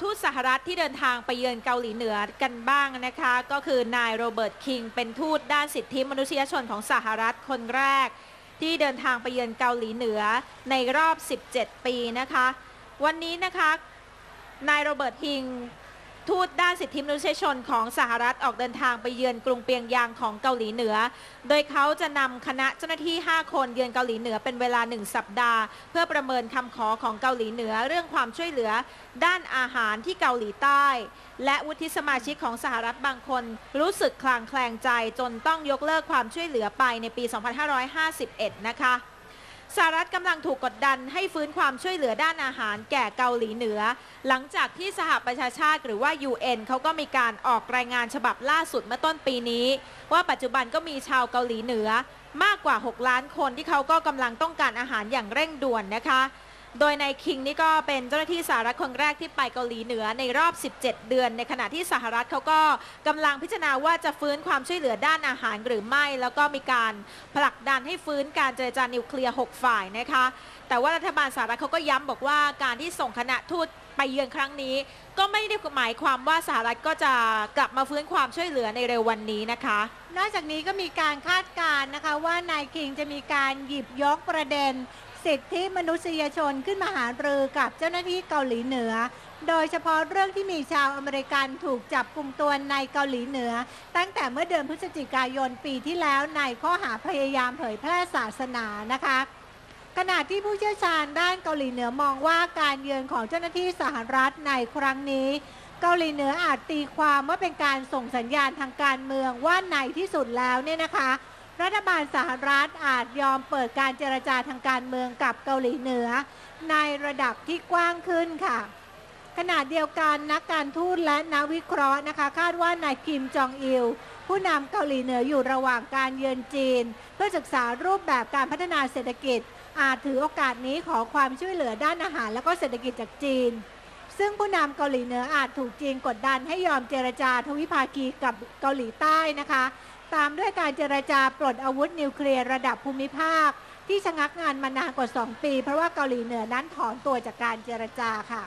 ทูตสหรัฐที่เดินทางไปเยือนเกาหลีเหนือกันบ้างนะคะ ก็คือนายโรเบิร์ตคิงเป็นทูตด้านสิทธิมนุษยชนของสหรัฐคนแรก ที่เดินทางไปเยือนเกาหลีเหนือในรอบ 17 ปีนะคะ วันนี้นะคะนายโรเบิร์ตคิง ทูตด้านสิทธิมนุษยชนของสหรัฐออกเดินทางไปเยือนกรุงเปียงยางของเกาหลีเหนือ โดยเขาจะนำคณะเจ้าหน้าที่ 5 คนเยือนเกาหลีเหนือเป็นเวลา 1 สัปดาห์ เพื่อประเมินคำขอของเกาหลีเหนือเรื่องความช่วยเหลือ ด้านอาหารที่เกาหลีใต้ และวุฒิสมาชิกของสหรัฐบางคน รู้สึกคลางแคลงใจจนต้องยกเลิกความช่วยเหลือไปในปี 2551 นะคะ สหรัฐกำลังถูกกดดันให้ฟื้นความช่วยเหลือด้านอาหารแก่เกาหลีเหนือ หลังจากที่สหประชาชาติหรือว่า UN เขาก็มีการออกรายงานฉบับล่าสุดเมื่อต้นปีนี้ ว่าปัจจุบันก็มีชาวเกาหลีเหนือ มากกว่า 6 ล้านคนที่เขาก็กำลังต้องการอาหารอย่างเร่งด่วนนะคะ โดยนายคิงนี่ก็เป็นเจ้าหน้าที่สหรัฐคนแรกที่ไปเกาหลีเหนือในรอบ 17 เดือน ในขณะที่สหรัฐเขาก็กำลังพิจารณาว่าจะฟื้นความช่วยเหลือด้านอาหารหรือไม่ แล้วก็มีการผลักดันให้ฟื้นการเจรจานิวเคลียร์ 6 ฝ่ายนะคะ แต่ว่ารัฐบาลสหรัฐเขาก็ย้ำบอกว่าการที่ส่งคณะทูตไปเยือนครั้งนี้ ก็ไม่ได้หมายความว่าสหรัฐก็จะกลับมาฟื้นความช่วยเหลือในเร็ววันนี้นะคะ นอกจากนี้ก็มีการคาดการณ์นะคะว่านายคิงจะมีการหยิบยกประเด็น สิทธิมนุษยชนขึ้นมาหารือกับเจ้าหน้าที่เกาหลีเหนือ โดยเฉพาะเรื่องที่มีชาวอเมริกันถูกจับกลุ่มตัวในเกาหลีเหนือ ตั้งแต่เมื่อเดือนพฤศจิกายนปีที่แล้วในข้อหาพยายามเผยแพร่ศาสนานะคะขณะที่ผู้เชี่ยวชาญด้านเกาหลีเหนือมองว่าการเยือนของเจ้าหน้าที่สหรัฐในครั้งนี้ เกาหลีเหนืออาจตีความว่าเป็นการส่งสัญญาณทางการเมืองว่าในที่สุดแล้วเนี่ยนะคะ รัฐบาลสหรัฐอาจยอมเปิดการเจรจาทางการเมืองกับเกาหลีเหนือ ในระดับที่กว้างขึ้นค่ะ ขณะเดียวกันนักการทูตและนักวิเคราะห์นะคะ คาดว่านายคิมจองอิล ผู้นำเกาหลีเหนืออยู่ระหว่างการเยือนจีน เพื่อศึกษารูปแบบการพัฒนาเศรษฐกิจ อาจถือโอกาสนี้ขอความช่วยเหลือด้านอาหาร และก็เศรษฐกิจจากจีน ซึ่งผู้นำเกาหลีเหนืออาจถูกจีนกดดันให้ยอมเจรจาทวิภาคีกับเกาหลีใต้นะคะ ตามด้วยการเจรจาปลดอาวุธนิวเคลียร์ระดับภูมิภาค ที่ชะงักงานมานานกว่า 2 ปี เพราะว่าเกาหลีเหนือนั้นถอนตัวจากการเจรจาค่ะ